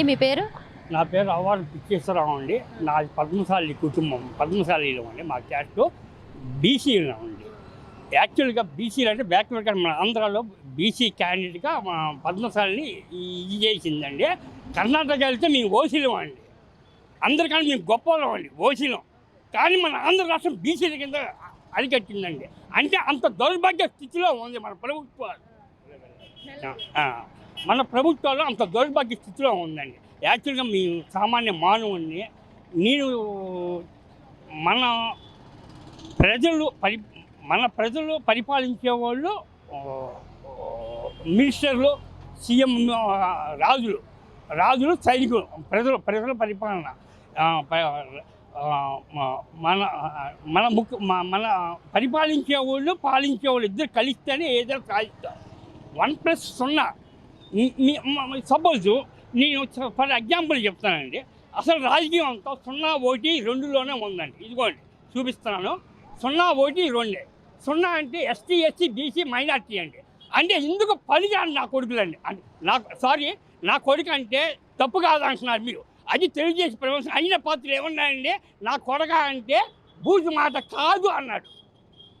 అండి మీ పేరు? నా పేరు అవ్వాలి పిచ్చేశ్వరరావు అండి. నాది పద్మశాలి కుటుంబం. పద్మశాలిలో అండి. మా క్యాస్ట్ బీసీలో అండి. యాక్చువల్గా బీసీలు అంటే బ్యాక్వర్డ్ మన ఆంధ్రాలో బీసీ క్యాండిడేట్గా మా పద్మశాలిని ఇది చేసిందండి. కర్ణాటక వెళ్తే మేము ఓసీలం అండి. అందరికన్నా మేము గొప్పలం అండి ఓసీలం. కానీ మన ఆంధ్ర రాష్ట్రం బీసీల కింద అరికట్టిందండి. అంటే అంత దౌర్భాగ్య స్థితిలో ఉంది మన ప్రభుత్వాలు. మన ప్రభుత్వాలు అంత దౌర్భాగ్య స్థితిలో ఉందండి. యాక్చువల్గా మీ సామాన్య మానవుడిని నేను మన ప్రజలు పరి మన ప్రజలు పరిపాలించే వాళ్ళు మినిస్టర్లు సీఎం రాజులు రాజులు సైనికులు ప్రజలు ప్రజల పరిపాలన. మన మన ముఖ్య మన పరిపాలించే వాళ్ళు పాలించే వాళ్ళు ఇద్దరు కలిస్తేనే ఏదైనా సాధిస్తారు వన్ ప్లస్ సున్నా. సపోజ్ నేను ఫర్ ఎగ్జాంపుల్ చెప్తానండి. అసలు రాజకీయం అంతా సున్నా ఒకటి రెండులోనే ఉందండి. ఇదిగోండి చూపిస్తున్నాను. సున్నా ఒకటి రెండే. సున్నా అంటే ఎస్టీ ఎస్సీ బీసీ మైనార్టీ అండి. అంటే ఇందుకు పనిగా నా కొడుకులండి. అంటే నాకు సారీ నా కొడుకు అంటే తప్పు కాదంటున్నారు మీరు. అది తెలియజేసి ప్రభుత్వం అయిన పాత్రలు ఏమన్నాయండి? నా కొడక అంటే బూజు మాట కాదు అన్నాడు.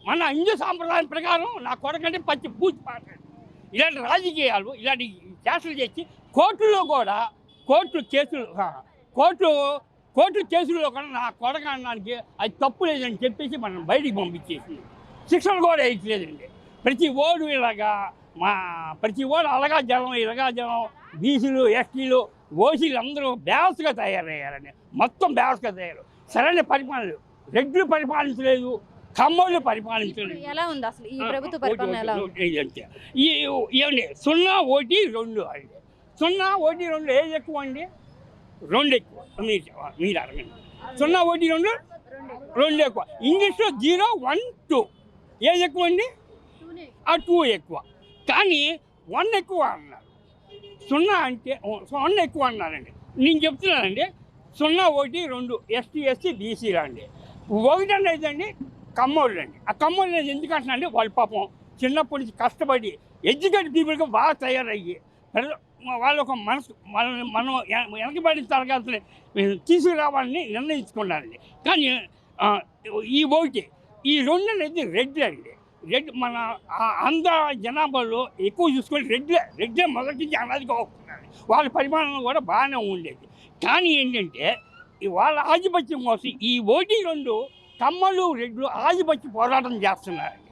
మన హిందూ సాంప్రదాయం ప్రకారం నా కొడకంటే పచ్చి బూజు మాట. ఇలాంటి రాజకీయాలు ఇలాంటి కేసులు చేసి కోర్టులో కూడా కోర్టు కేసులు కోర్టు కోర్టు కేసుల్లో కూడా నా కొడక అనడానికి అది తప్పు లేదని చెప్పేసి మనం బయటికి పంపించేసింది. శిక్షలు కూడా వేయట్లేదండి. ప్రతి ఓడు ఇలాగా మా ప్రతి ఓడు అలగా జనం ఇలాగా జనం బీసీలు ఎస్టీలు ఓసీలు అందరూ బేవస్గా తయారయ్యారండి. మొత్తం బేవస్గా తయారు. సరైన పరిపాలన రెడ్లు పరిపాలించలేదు. కమ్మోళ్ళు ఇప్పుడు ఎలా ఉంది అసలు ఈ ప్రభుత్వ పరిపాలన ఎలా ఉంది? ఈ ఏమండి సున్నా ఒకటి రెండు అండి. సున్నా ఒకటి రెండు ఏది ఎక్కువ అండి? రెండు ఎక్కువ. మీరు మీరు అడగండి. సున్నా ఒకటి రెండు రెండు ఎక్కువ. ఇంగ్లీష్లో జీరో వన్ టూ. ఏది ఎక్కువ అండి? ఆ టూ ఎక్కువ. కానీ వన్ ఎక్కువ అన్నారు. సున్నా అంటే వన్ ఎక్కువ అన్నారండి. నేను చెప్తున్నానండి. సున్నా ఒకటి రెండు ఎస్టీ ఎస్సీ బీసీలు అండి. ఒకటి అనేది అండి కమ్మోళ్ళు అండి ఆ కమ్మోళ్ళు అనేది ఎందుకు అంటే వాళ్ళ పాపం చిన్నప్పటి నుంచి కష్టపడి ఎడ్యుకేటెడ్ పీపుల్గా బాగా తయారయ్యి. వాళ్ళ ఒక మనసు వాళ్ళని మనం వెనకబడి తరగతి తరగతిని తీసుకురావాలని నిర్ణయించుకున్నారండి. కానీ ఈ ఒకటి ఈ రెండు అనేది రెడ్ అండి. రెడ్ మన అంద జనాభాలో ఎక్కువ చూసుకొని రెడ్లే రెడ్లే మొదటి నుంచి అనాదిగా వస్తున్నారు వాళ్ళ పరిమాణం కూడా బాగానే ఉండేది. కానీ ఏంటంటే వాళ్ళ ఆధిపత్యం కోసం ఈ ఓటీ రెండు తమ్మలు రెడ్లు ఆధిపత్య పోరాటం చేస్తున్నారండి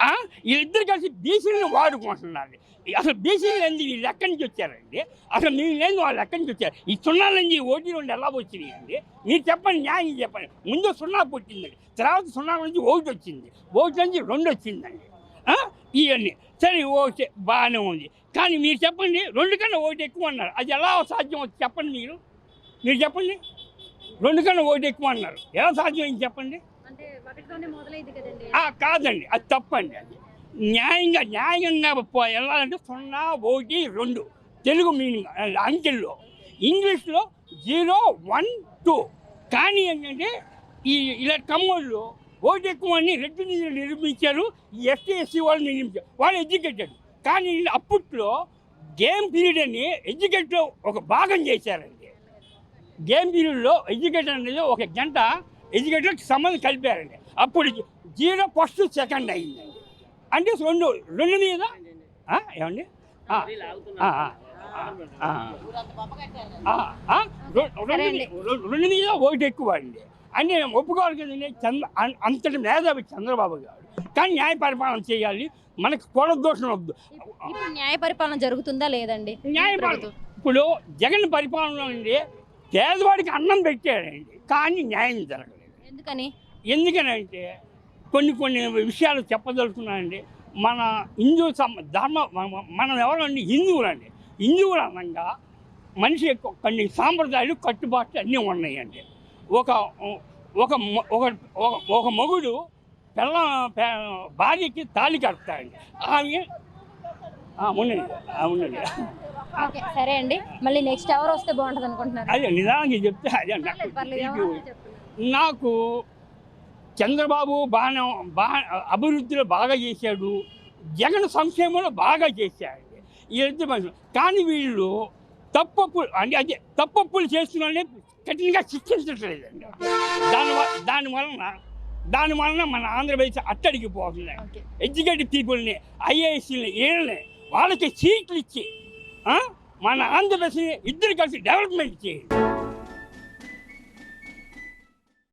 ఆ, వీళ్ళిద్దరు కలిసి బీసీలను వాడుకుంటున్నారు. అసలు బీసీలు ఏంది వీళ్ళు ఎక్కడి నుంచి వచ్చారండి? అసలు మీరు లేదు వాళ్ళు ఎక్కడి నుంచి వచ్చారు? ఈ సున్నా ఓటీ రెండు ఎలా వచ్చినాయండి? మీరు చెప్పండి న్యాయం చెప్పండి. ముందు సున్నా పుట్టిందండి తర్వాత సున్నా నుంచి ఒకటి వచ్చింది. ఒకటి నుంచి రెండు వచ్చిందండి. ఇవన్నీ. సరే ఓకే బాగానే ఉంది. కానీ మీరు చెప్పండి రెండు కన్నా ఒకటి ఎక్కువ అన్నారు. అది ఎలా సాధ్యం? చెప్పండి మీరు. మీరు చెప్పండి. రెండు కన్నా ఒకటి ఎక్కువ అన్నారు ఎలా సాధ్యం అయింది చెప్పండి కదండి. అది తప్పండి అది. న్యాయంగా న్యాయంగా వెళ్ళాలంటే సున్నా ఒకటి రెండు. తెలుగు మీనింగ్ అంకెల్లో. ఇంగ్లీష్లో జీరో వన్ టూ. కానీ ఏంటంటే ఈ ఇలా కమ్మోళ్ళు ఓటు ఎక్కువ అని రెడ్డి నుంచి నిర్మించారు ఎస్టీ ఎస్సీ వాళ్ళు నిర్మించారు వాళ్ళు ఎడ్యుకేటెడ్. కానీ అప్పట్లో గేమ్ పీరియడ్ అని ఎడ్యుకేట్లో ఒక భాగం చేశారండి. గేమ్ పీరియడ్లో ఎడ్యుకేటర్ అనేది ఒక గంట ఎడ్యుకేటర్కి సంబంధం కలిపారండి. అప్పుడు జీరో ఫస్ట్ సెకండ్ అయిందండి అంటే రెండు రెండు మీద? ఏమండి? రెండు మీద ఒకటి ఎక్కువ అండి. అంటే నేను ఒప్పుకోవాలి కదండి చంద్ర అంతటి మేధావి చంద్రబాబు గారు. కానీ న్యాయ పరిపాలన చేయాలి మనకు కొడ దోషం వద్దు. న్యాయ పరిపాలన జరుగుతుందా లేదండి? న్యాయ. ఇప్పుడు జగన్ పరిపాలనలో అండి పేదవాడికి అన్నం పెట్టాడండి కానీ న్యాయం జరగలేదు. ఎందుకని? ఎందుకనంటే కొన్ని కొన్ని విషయాలు చెప్పదలుచుకున్నానండి. మన హిందూ సమ ధర్మ మన- ఎవరండి? హిందువులండి. హిందువులు అనగా మనిషి కొన్ని సాంప్రదాయాలు కట్టుబాట్లు అన్నీ ఉన్నాయండి. ఒక ఒక ఒక మొగుడు పిల్ల భార్యకి తాళి కడతాడండి ఆమె ఓకే సరే అండి. మళ్ళీ నెక్స్ట్ ఎవరు వస్తే బాగుంటుంది అనుకుంటున్నారు? అదే నిదానంగా చెప్తే అదే నాకు చంద్రబాబు బాగా బాగా అభివృద్ధిలో బాగా చేశాడు జగన్ సంక్షేమంలో బాగా చేశాడు. వీళ్ళిద్దరు మనుషులు. కానీ వీళ్ళు తప్పప్పులు అంటే అదే తప్పప్పులు చేస్తున్న కఠినంగా శిక్షించట్లేదండి. దానివల్ల దాని వలన దాని వలన మన ఆంధ్రప్రదేశ్ అట్టడిగిపోతుంది ఓకే. ఎడ్యుకేటెడ్ పీపుల్ని ఐఏఎస్ని వీళ్ళని వాళ్ళకి సీట్లు ఇచ్చి మన ఆంధ్రప్రదేశ్ ఇద్దరు కలిసి డెవలప్మెంట్ చేయండి